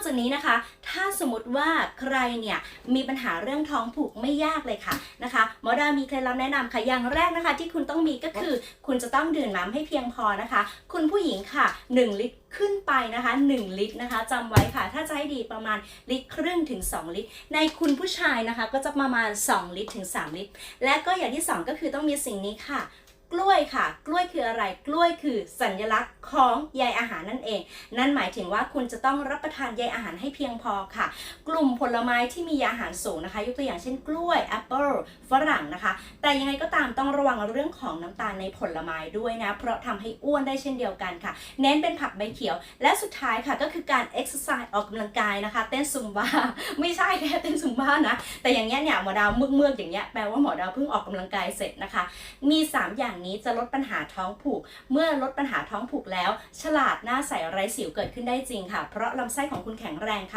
อกจากนี้นะคะ ถ้าสมมติว่าใครเนี่ยมีปัญหาเรื่องท้องผูกไม่ยากเลยค่ะนะคะหมอดามีเคล็ดลับแนะนำค่ะอย่างแรกนะคะ ที่คุณต้องมีก็คือคุณจะต้องดื่มน้ำให้เพียงพอนะคะ คุณผู้หญิงค่ะ 1 ลิตรขึ้นไปนะคะ 1 ลิตรนะคะจำไว้ค่ะ ถ้าจะให้ดีประมาณลิตรครึ่งถึง 2 ลิตร ในคุณผู้ชายนะคะ ก็จะประมาณ 2 ลิตรถึง 3 ลิตร และก็อย่างที่ 2 ก็คือต้องมีสิ่งนี้ค่ะ กล้วยค่ะ กล้วยคืออะไร กล้วยคือสัญลักษณ์ ของใยอาหารนั่นเอง นั่นหมายถึงว่าคุณจะต้องรับประทานใยอาหารให้เพียงพอค่ะ กลุ่มผลไม้ที่มีใยอาหารสูงนะคะ ยกตัวอย่างเช่น กล้วยแอปเปิลฝรั่งนะคะ แต่ยังไงก็ตามต้องระวังเรื่องของน้ำตาลในผลไม้ด้วยนะ เพราะทำให้อ้วนได้เช่นเดียวกันค่ะ เน้นเป็นผักใบเขียว และสุดท้ายค่ะก็คือการ exercise ออกกำลังกายนะคะ เต้นซุมบ้าไม่ใช่แค่เต้นซุมบ้านะ แต่อย่างเงี้ยเนี่ยหมอดาวเมือกๆอย่างเงี้ยแปลว่าหมอดาวเพิ่งออกกำลังกายเสร็จนะคะ มี 3 อย่างนี้จะลดปัญหาท้องผูก เมื่อลดปัญหาท้องผูกแล้วแล้ว ฉลาดหน้าใสไร้สิวเกิดขึ้นได้จริงค่ะ เพราะลำไส้ของคุณแข็งแรงค่ะ